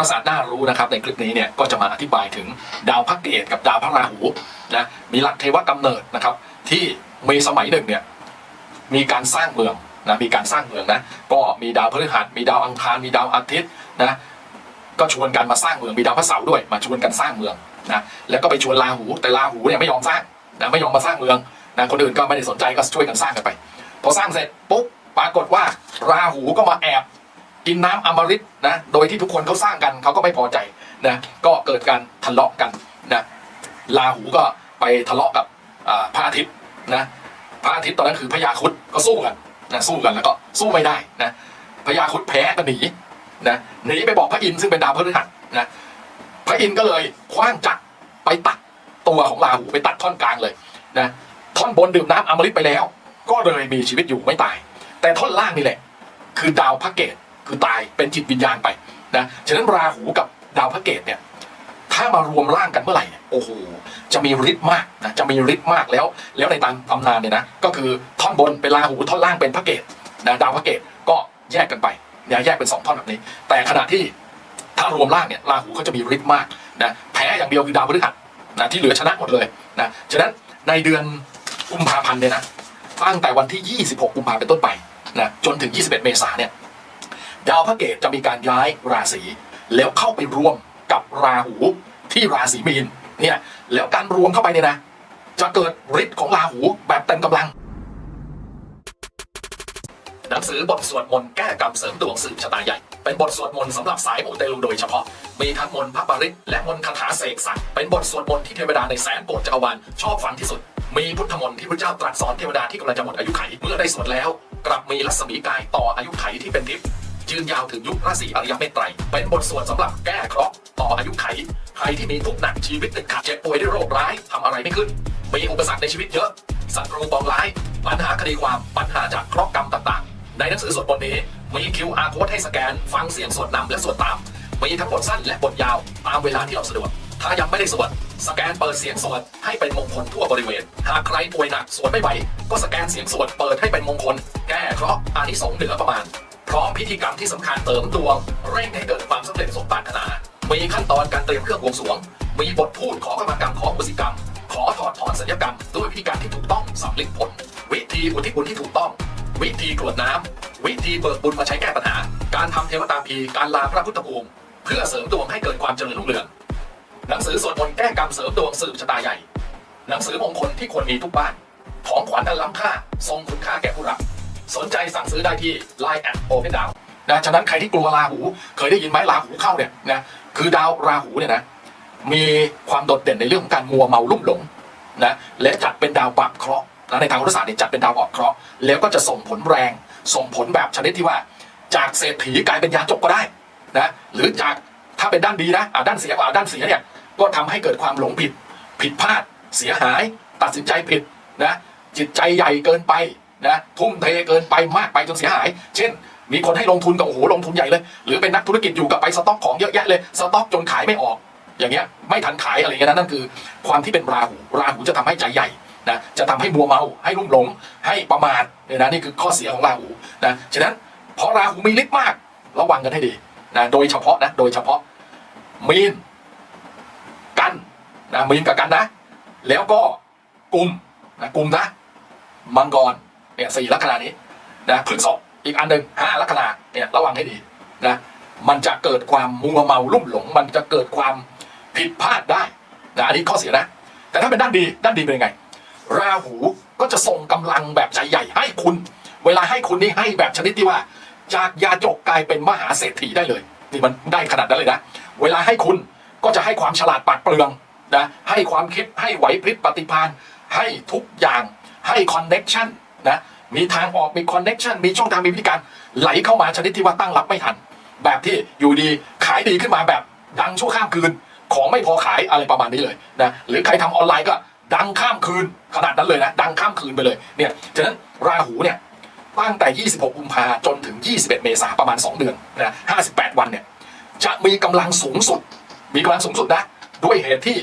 รศาสตร์น่ารู้นะครับในคลิปนี้เนี่ยก็จะมาอธิบายถึงดาวพระเกตกับดาวพระราหูนะมีหลักเทวกำเนิดนะครับที่มีสมัยหนึ่งเนี่ยมีการสร้างเมืองนะมีการสร้างเมืองนะก็มีดาวพฤหัส มีดาวอังคารมีดาวอาทิตย์นะก็ชวนกันมาสร้างเมืองมีดาวพระเสาร์ด้วยมาชวนกันสร้างเมืองนะแล้วก็ไปชวนราหูแต่ราหูเนี่ยไม่ยอมสร้างนะไม่ยอมมาสร้างเมืองนะคนอื่นก็ไม่ได้สนใจก็ช่วยกันสร้างกันไป พอสร้างเสร็จปุ๊บปรากฏว่าราหูก็มาแอบ กินน้ำอมฤตนะโดยที่ทุกคนเขาสร้างกันเขาก็ไม่พอใจนะก็เกิดการทะเลาะกันนะราหูก็ไปทะเลาะกับพระอาทิตย์นะพระอาทิตย์ตอนนั้นคือพญาครุดก็สู้กันนะสู้กันแล้วก็สู้ไม่ได้นะพญาครุดแพ้ก็หนีนะหนีไปบอกพระอินทร์ซึ่งเป็นดาวพฤหัสนะพระอินทร์ก็เลยคว้างจักรไปตัดตัวของราหูไปตัดท่อนกลางเลยนะท่อนบนดื่มน้ำอมฤตไปแล้ว ก็เลยมีชีวิตอยู่ไม่ตาย แต่ท่อนล่างนี่แหละ คือดาวพระเกต คือตายเป็นจิตวิญญาณไปนะฉะนั้นราหูกับดาวพระเกตเนี่ยถ้ามารวมร่างกันเมื่อไหร่เนี่ยโอ้โหจะมีฤทธิ์มากนะจะมีฤทธิ์มากแล้ว แล้วในตามตำนานเนี่ยนะก็คือท่อนบนเป็นราหูท่อนล่างเป็นพระเกตนะดาวพระเกตก็แยกกันไปเนี่ยแยกเป็นสองท่อนแบบนี้ แต่ขณะที่ถ้ารวมร่างเนี่ยราหูเขาจะมีฤทธิ์มากนะแพ้อย่างเดียวคือดาวพฤหัสนะที่เหลือชนะหมดเลยนะฉะนั้นในเดือนกุมภาพันธ์เนี่ยนะตั้งแต่วันที่ 26 กุมภาพันธ์เป็นต้นไปนะจนถึง 21 เมษายนเนี่ย ดาวพระเกตจะมีการย้ายราศีแล้วเข้าไปรวมกับราหูที่ราศีมีนเนี่ยแล้วการรวมเข้าไปเนี่ยนะ จะเกิดฤทธิ์ของราหูแบบเต็มกำลัง หนังสือบทสวดมนต์แก้กรรมเสริมดวงสืบชะตาใหญ่ เป็นบทสวดมนต์สำหรับสายมูเตลูโดยเฉพาะ มีทั้งมนต์พระปริตและมนต์คาถาเสกสรรเป็นบทสวดมนต์ที่เทวดาในแสนโกรธจักรวาลชอบฟังที่สุด มีพุทธมนต์ที่พระเจ้าตรัสสอนเทวดาที่กำลังจะหมดอายุไข เมื่อได้สวดแล้ว กลับมีรัศมีกายต่ออายุไขที่เป็นทิพย์ ยืนยาวถึงยุคราศีอริยเมตไตร เป็นบทสวดสำหรับแก้เคราะห์ต่ออายุไข ใครที่มีทุกข์หนักชีวิตติดขัดเจ็บป่วยด้วยโรคร้ายทำอะไรไม่ขึ้น มีอุปสรรคในชีวิตเยอะ ศัตรูปองร้าย ปัญหาคดีความปัญหาจากเคราะห์กรรมต่างๆ ในหนังสือสวดบทนี้ มี QR code ให้สแกน ฟังเสียงสวดนำและสวดตาม มีทั้งบทสั้นและบทยาวตามเวลาที่เราสะดวกถ้ายังไม่ได้สวดสแกนเปิดเสียงสวดให้เป็นมงคลทั่วบริเวณ หากใครป่วยหนักสวดไม่ไหว ก็สแกนเสียงสวดเปิดให้เป็นมงคล แก้เคราะห์อานิสงส์เหนือประมาณ พร้อมพิธีกรรมที่สำคัญเติมดวงเร่งให้เกิดความสำเร็จสมปรารถนามีขั้นตอนการเตรียมเครื่องบวงสรวง มีบทพูดขอกรรมกรรมขออุสิกรรม ขอถอดถอนสัญญกรรม ด้วยวิธีการที่ถูกต้องสำลิดผล วิธีอุทิศบุญที่ถูกต้อง วิธีกรวดน้ำวิธีเบิกบุญมาใช้แก้ปัญหา การทำเทวตาพีการลาพระพุทธภูมิ เพื่อเสริมดวงให้เกิดความเจริญรุ่งเรือง หนังสือสวดมนต์แก้กรรมเสริมดวงสืบชะตาใหญ่ หนังสือมงคลที่ควรมีทุกบ้าน ของขวัญอันล้ำค่า ทรงคุณค่าแก่ผู้รับ สนใจสั่งซื้อได้ที่ Line แอดโอเพนดาวนะฉะนั้นใครที่กลัวราหู เคยได้ยินไหมราหูเข้าเนี่ยนะคือดาวราหูเนี่ยนะมีความโดดเด่นในเรื่องของการมัวเมาลุ่มหลงนะและจัดเป็นดาวบาปเคราะห์นะในทางโหราศาสตร์เนี่ยจัดเป็นดาวบาปเคราะห์แล้วก็จะส่งผลแรง ส่งผลแบบชนิดที่ว่า จากเศรษฐีกลายเป็นยาจกก็ได้นะหรือจากถ้าเป็นด้านดีนะอ่าด้านเสียกว่าด้านเสียเนี่ยก็ทำให้เกิดความหลงผิด ผิดพลาด เสียหาย ตัดสินใจผิดนะจิตใจใหญ่เกินไป นะทุ่มเทเกินไปมากไปจนเสียหาย เช่น มีคนให้ลงทุนก็โอ้โหลงทุนใหญ่เลย หรือเป็นนักธุรกิจอยู่กับไปสต็อกของเยอะแยะเลยสต็อกจนขายไม่ออก อย่างเงี้ยไม่ทันขายอะไรเงี้ยนะนั่นคือ ความที่เป็นราหูราหูจะทำให้ใจใหญ่นะจะทำให้มัวเมาให้ลุ่มหลง ให้ประมาทเนี่ยนะนี่คือข้อเสียของราหูนะฉะนั้นเพราะราหูมีฤทธิ์มากระวังกันให้ดีนะโดยเฉพาะนะโดยเฉพาะมีนกันนะมีนกับกันนะ แล้วก็กลุ่มนะกลุ่มนะมังกร เนี่ยสี่ลัคนานี้นะพฤษภอีกอันหนึ่งห้าลัคนาเนี่ยระวังให้ดีนะมันจะเกิดความมัวเมาลุ่มหลง มันจะเกิดความผิดพลาดได้นะอันนี้ข้อเสียนะ แต่ถ้าเป็นด้านดีด้านดีเป็นยังไง ราหูก็จะส่งกำลังแบบใจใหญ่ให้คุณ เวลาให้คุณนี่ให้แบบชนิดที่ว่า จากยาจกกลายเป็นมหาเศรษฐีได้เลยนี่มันได้ขนาดนั้นเลยนะ เวลาให้คุณก็จะให้ความฉลาดปาดเปรื่องนะให้ความคิดให้ไหวพริบปฏิภาณให้ทุกอย่างให้คอนเน็ชัน นะมีทางออกมีคอนเน็ชันมีช่องทางมีวิธีการไหลเข้ามาชนิดที่ว่าตั้งรับไม่ทัน แบบที่อยู่ดีขายดีขึ้นมาแบบดังชั่วข้ามคืน ของไม่พอขายอะไรประมาณนี้เลยนะหรือใครทำออนไลน์ก็ดังข้ามคืนขนาดนั้นเลยนะ ดังข้ามคืนไปเลยเนี่ยฉะนั้นราหูเนี่ยตั้งแต่ 26 กุมภาจนถึง 21 เมษาประมาณ 2 เดือนนะ 58 วันเนี่ย จะมีกำลังสูงสุด มีกำลังสูงสุดนะ ด้วยเหตุที่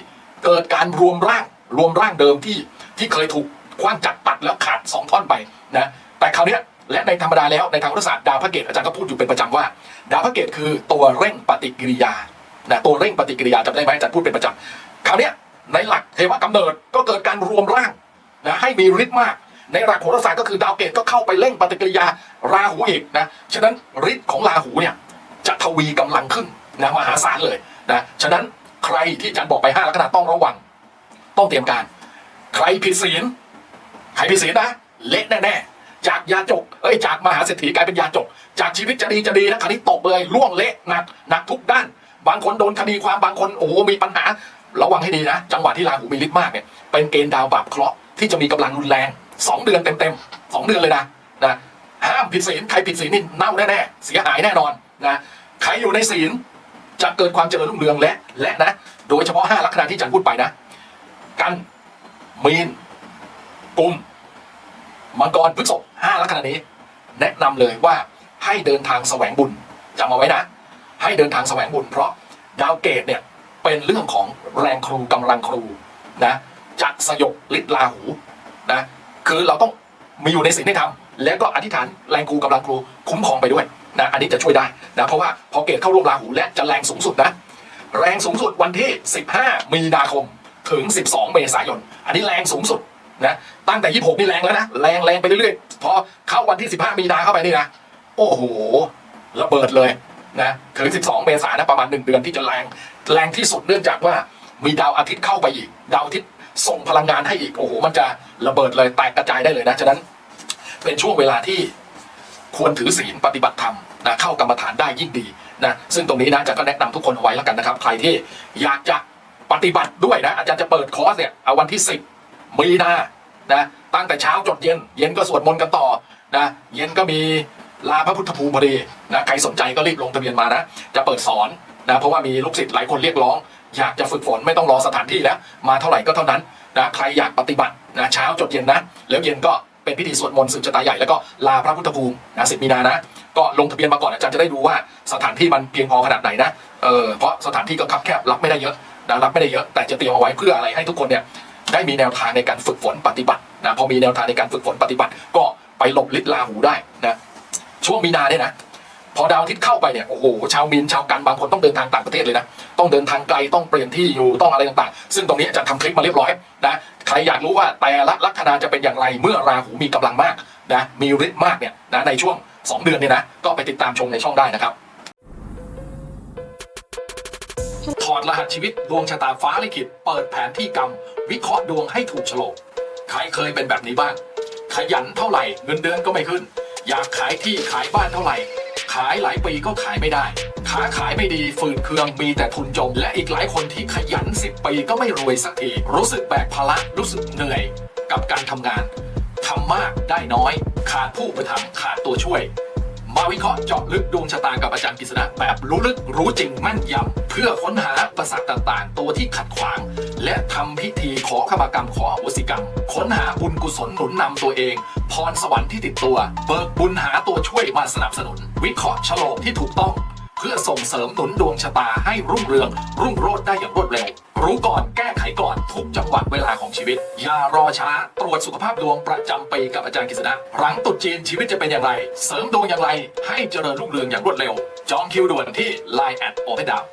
เกิดการรวมร่าง รวมร่างเดิมที่ที่เคยถูก คว้างจัดตัดแล้วขาด2ท่อนไปนะแต่คราวนี้และในธรรมดาแล้วในทางรัฐศาสตร์ดาวพระเกตอาจารย์ก็พูดอยู่เป็นประจำว่า ดาวพระเกตคือตัวเร่งปฏิกิริยานะตัวเร่งปฏิกิริยาจำได้ไหมอาจารย์พูดเป็นประจำคราวนี้ในหลักเทวกำเนิดก็เกิดการรวมร่างนะให้มีฤทธิ์มาก ในหลักโหราศาสตร์ก็คือดาวเกตก็เข้าไปเร่งปฏิกิริยาราหูอีกนะฉะนั้นฤทธิ์ของราหูเนี่ยจะทวีกำลังขึ้นนะมหาศาลเลยนะฉะนั้นใครที่อาจารย์บอกไปห้าลัคนาต้องระวัง ต้องเตรียมการ ใครผิดศีล ใครผิดศีลนะ เละแน่ๆจากยาจกเอ้ยจากมหาเศรษฐีกลายเป็นยาจก จากชีวิตจะดีจะดีนะคราวนี้ตกเลยล่วงเละหนักหนักทุกด้าน บางคนโดนคดีความบางคนโอ้โหมีปัญหา ระวังให้ดีนะ จังหวะที่ราหูมีฤทธิ์มากเนี่ยเป็นเกณฑ์ดาวบาปเคราะห์ที่จะมีกำลังรุนแรงสองเดือนเต็มๆสองเดือนเลยนะนะห้ามผิดศีลใครผิดศีลนี่เน่าแน่ๆเสียหายแน่นอนนะใครอยู่ในศีลจะเกิดความเจริญรุ่งเรืองและและนะ โดยเฉพาะห้าลัคนาที่จันพูดไปนะ กันมีน กุมมังกรพฤษภห้าลัคนานี้ แนะนำเลยว่าให้เดินทางแสวงบุญจำเอาไว้นะ ให้เดินทางแสวงบุญ เพราะดาวเกตเนี่ยเป็นเรื่องของแรงครูกำลังครูนะจะสยบฤทธิ์ลาหูนะคือเราต้องมีอยู่ในสิ่งที่ทำแล้วก็อธิษฐานแรงครูกำลังครูคุ้มครองไปด้วยนะอันนี้จะช่วยได้นะเพราะว่าพอเกตเข้าร่วมราหูและจะแรงสูงสุดนะแรงสูงสุดวันที่ 15 มีนาคมถึง 12 เมษายน อันนี้แรงสูงสุด นะตั้งแต่26นี่แรงแล้วนะแรงแรงไปเรื่อยๆพอเข้าวันที่15มีนาเข้าไปนี่นะโอ้โหระเบิดเลยนะถึง12เมษายนะประมาณ1เดือนที่จะแรงแรงที่สุดเนื่องจากว่ามีดาวอาทิตย์เข้าไปอีก ดาวอาทิตย์ส่งพลังงานให้อีกโอ้โหมันจะระเบิดเลยแตกกระจายได้เลยนะฉะนั้น เป็นช่วงเวลาที่ควรถือศีลปฏิบัติธรรมนะเข้ากรรมฐานได้ยิ่งดีนะซึ่งตรงนี้นะอาจารย์ก็แนะนำทุกคนเอาไว้แล้วกันนะครับ ใครที่อยากจะปฏิบัติด้วยนะอาจารย์จะเปิดคอร์สเนี่ยเอาวันที่10 มีนานะตั้งแต่เช้าจดเย็น เย็นก็สวดมนต์กันต่อนะเย็นก็มีลาพระพุทธภูมิพอดีนะใครสนใจก็รีบลงทะเบียนมานะ จะเปิดสอนนะเพราะว่ามีลูกศิษย์หลายคนเรียกร้อง อยากจะฝึกฝนไม่ต้องรอสถานที่แล้ว มาเท่าไหร่ก็เท่านั้นนะใครอยากปฏิบัตินะเช้าจดเย็นนะ แล้วเย็นก็เป็นพิธีสวดมนต์สืบชะตาใหญ่แล้วก็ลาพระพุทธภูมินะสิบมีนานะ ก็ลงทะเบียนมาก่อนอาจารย์จะได้ดูว่าสถานที่มันเพียงพอขนาดไหนนะเออเพราะสถานที่ก็คับแคบรับไม่ได้เยอะนะรับไม่ได้เยอะแต่จะเตรียมเอาไว้เพื่ออะไรให้ทุกคนเนี่ย ได้มีแนวทางในการฝึกฝนปฏิบัตินะพอมีแนวทางในการฝึกฝนปฏิบัติ ก็ไปหลบฤทธิ์ลาหูได้นะช่วงมีนาเนี่ยนะพอดาวอาทิตย์เข้าไปเนี่ยโอ้โหชาวมีนชาวกันบางคนต้องเดินทางต่างประเทศเลยนะต้องเดินทางไกลต้องเปลี่ยนที่อยู่ต้องอะไรต่างๆ ซึ่งตรงนี้จารย์ทำคลิปมาเรียบร้อยนะใครอยากรู้ว่าแต่ละลัคนาจะเป็นอย่างไรเมื่อราหูมีกำลังมากนะมีฤทธิ์มากเนี่ยนะในช่วง 2 เดือนเนี่ยนะก็ไปติดตามชมในช่องได้นะครับถอดรหัสชีวิตดวงชะตาฟ้าลิขิตเปิดแผนที่กรรม วิเคราะห์ดวงให้ถูกโฉลกใครเคยเป็นแบบนี้บ้าง ขยันเท่าไหร่เงินเดือนก็ไม่ขึ้น อยากขายที่ขายบ้านเท่าไหร่ ขายหลายปีก็ขายไม่ได้ค้าขายไม่ดีฝืนเคืองมีแต่ทุนจม และอีกหลายคนที่ขยัน10ปีก็ไม่รวยสักทีรู้สึกแบกภาระรู้สึกเหนื่อยกับการทำงานทำมากได้น้อย ขาดผู้ประถมภ์ขาดตัวช่วย มาวิเคราะห์เจาะลึกดวงชะตากับอาจารย์กฤษณะแบบรู้ลึกรู้จริงแม่นยำเพื่อค้นหาประสักต่างๆ ตัวที่ขัดขวาง และทำพิธีขอขมากรรมขออโหสิกรรม ค้นหาบุญกุศลหนุนนำตัวเอง พรสวรรค์ที่ติดตัว เบิกบุญหาตัวช่วยมาสนับสนุน วิเคราะห์ฉลกที่ถูกต้อง เพื่อส่งเสริมหนุนดวงชะตาให้รุ่งเรือง รุ่งโรจน์ได้อย่างรวดเร็ว รู้ก่อนแก้ไขก่อนทุกจังหวะเวลาของชีวิต อย่ารอช้า ตรวจสุขภาพดวงประจำปีกับอาจารย์กฤษณะหลังตุดจีนชีวิตจะเป็นอย่างไร เสริมดวงอย่างไร ให้เจริญรุ่งเรืองอย่างรวดเร็ว จองคิวด่วนที่ Line แอดโอเพนดาว